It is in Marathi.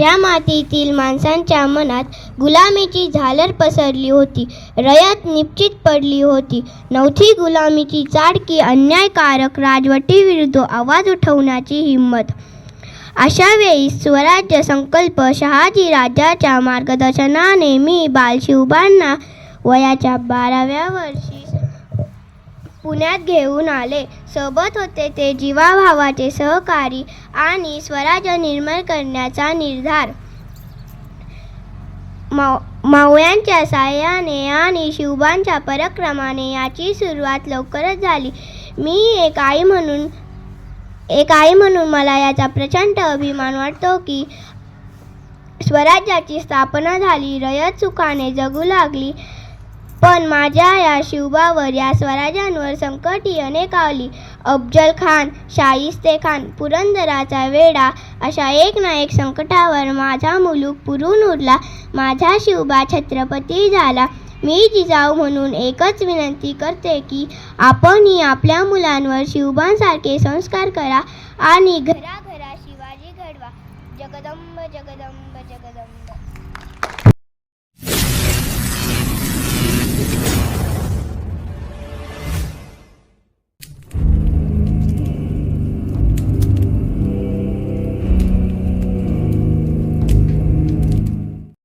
ज्या मातीतील माणसांच्या मनात गुलामीची झालर पसरली होती. रयत निश्चित पडली होती. नवथी गुलामीची चाडकी अन्यायकारक राजवटीविरुद्ध आवाज उठवण्याची हिंमत. अशा वेळी स्वराज्य संकल्प शहाजी राजाच्या मार्गदर्शनाने मी बालशिवबांना वयाच्या बाराव्या वर्षी पुण्यात घेऊन आले. सोबत होते ते जीवाभावाचे सहकारी आणि स्वराज्य निर्माण करण्याचा निर्धार. माव मावळ्यांच्या साह्याने आणि शिवबांच्या पराक्रमाने याची सुरुवात लवकरच झाली. मी एक आई म्हणून एक आई म्हणून मला याचा प्रचंड अभिमान वाटतो की स्वराज्याची स्थापना झाली. रयत सुखाने जगू लागली. पण माझ्या या शिवबावर या स्वराज्यांवर संकटी अनेक आवली अफजल खान शाहिस्ते खान पुरंदराचा वेडा अशा एक ना एक संकटावर माझा मुलूक पुरून उरला. माझा शिवबा छत्रपती झाला. मी जिजाऊ म्हणून एकच विनंती करते की आपणही आपल्या मुलांवर शिवबांसारखे संस्कार करा आणि घराघरा शिवाजी घडवा. जगदंब जगदंब जगदंब.